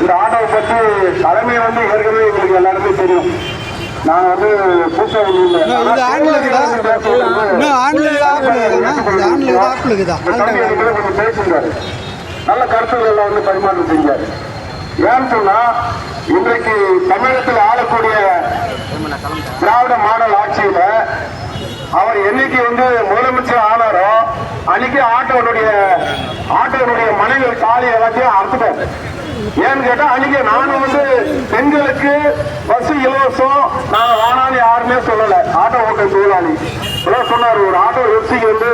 இந்த ஆட்டோவை பற்றி தலைமை வந்து ஏற்கனவே உங்களுக்கு எல்லாருமே தெரியும். நான் வந்து பேசியிருந்தாரு நல்ல கருத்துக்கள் எல்லாம் வந்து பரிமாற்றம் செஞ்சாரு ஏன்னு சொன்னா இன்றைக்கு தமிழகத்தில் ஆளக்கூடிய திராவிட மாடல் ஆட்சியில அவர் என்னைக்கு வந்து முதலமைச்சர் ஆனாரோ அன்னைக்கு ஆட்டோனுடைய ஆட்டோனுடைய மனைவிகள் தாலி எல்லாத்தையும் அறுத்துட்டாரு. ஏன்னு கேட்டா அன்னைக்கு நானும் வந்து பெண்களுக்கு பஸ் இலவசம் நான் வேணான்னு யாருமே சொல்லல. ஆட்டோ ஓட்ட தொழிலாளி. இப்பதான் சொன்னாரு ஒரு ஆட்டோ எஃப்சிக்கு வந்து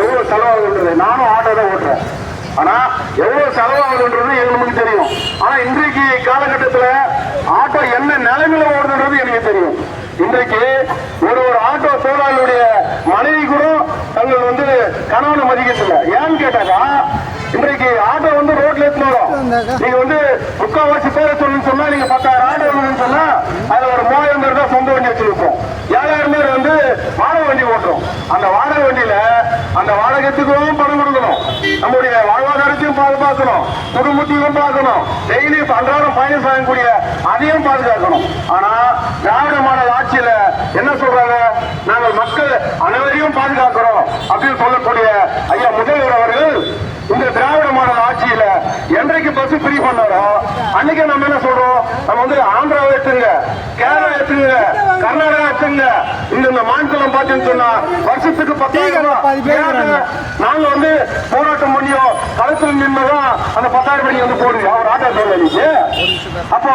எவ்வளவு செலவாகுன்றது. நானும் ஆட்டோ தான் ஓட்டுறேன். ஆனா எவ்வளவு செலவாகுதுன்றது எங்களுக்கு தெரியும். ஆனா இன்றைக்கு காலகட்டத்துல ஆட்டோ என்ன நிலைமையில ஓடுதுன்றது எனக்கு தெரியும். இன்றைக்கு ஒரு ஒரு ஆட்டோ தொழிலாளியுடைய மனைவி கூட தங்கள் வந்து கணவனை மதிக்கிறதில்ல. ஏன்னு கேட்டாக்கா நீங்க வந்து முக்கால்வாசி பேரை சொல்லணும்னு சொன்னா நீங்க பத்தாயிரம் ஆடு வேணும்னு சொன்னா அதுல ஒரு மூவாயிரம் பேர் தான் சொந்த வண்டி வச்சிருக்கோம் ஏழாயிரம் பேர் வந்து வாடகை வண்டி ஓட்டுறோம்? அந்த வாடகை வண்டியில அந்த வாடகைத்துக்கும் பணம் கொடுக்கணும். நம்முடைய வாழ்வாதாரத்தையும் பாதுகாக்கணும். குடும்பத்தையும் பார்க்கணும் டெய்லி அன்றாடம் பயணம் செய்யக்கூடிய அதையும் பாதுகாக்கணும். ஆனா திராவிட மாடல் ஆட்சியில என்ன சொல்றாங்க? நாங்கள் மக்கள் அனைவரையும் பாதுகாக்கிறோம் அப்படின்னு சொல்லக்கூடிய ஐயா முதல்வர் அவர்கள் இந்த திராவிட மாடல் ஆட்சியில என்றைக்கு பஸ் ஃப்ரீ பண்ணாரோ? அன்னைக்கு நம்ம என்ன சொல்றோம்? நம்ம வந்து ஆந்திராவை எடுத்துங்க கேரளா எடுத்துங்க கர்நாடகா எடுத்துங்க. இந்த இந்த மாநிலம் பார்த்தீங்கன்னு சொன்னா வருஷத்துக்கு பத்தாயிரம். நாங்க வந்து போராட்டம் பண்ணியோ களத்தில் நின்றுதான் அந்த பத்தாயிரம் மணி வந்து போடுங்க அவர் ஆட்டோ சொல்ல அப்போ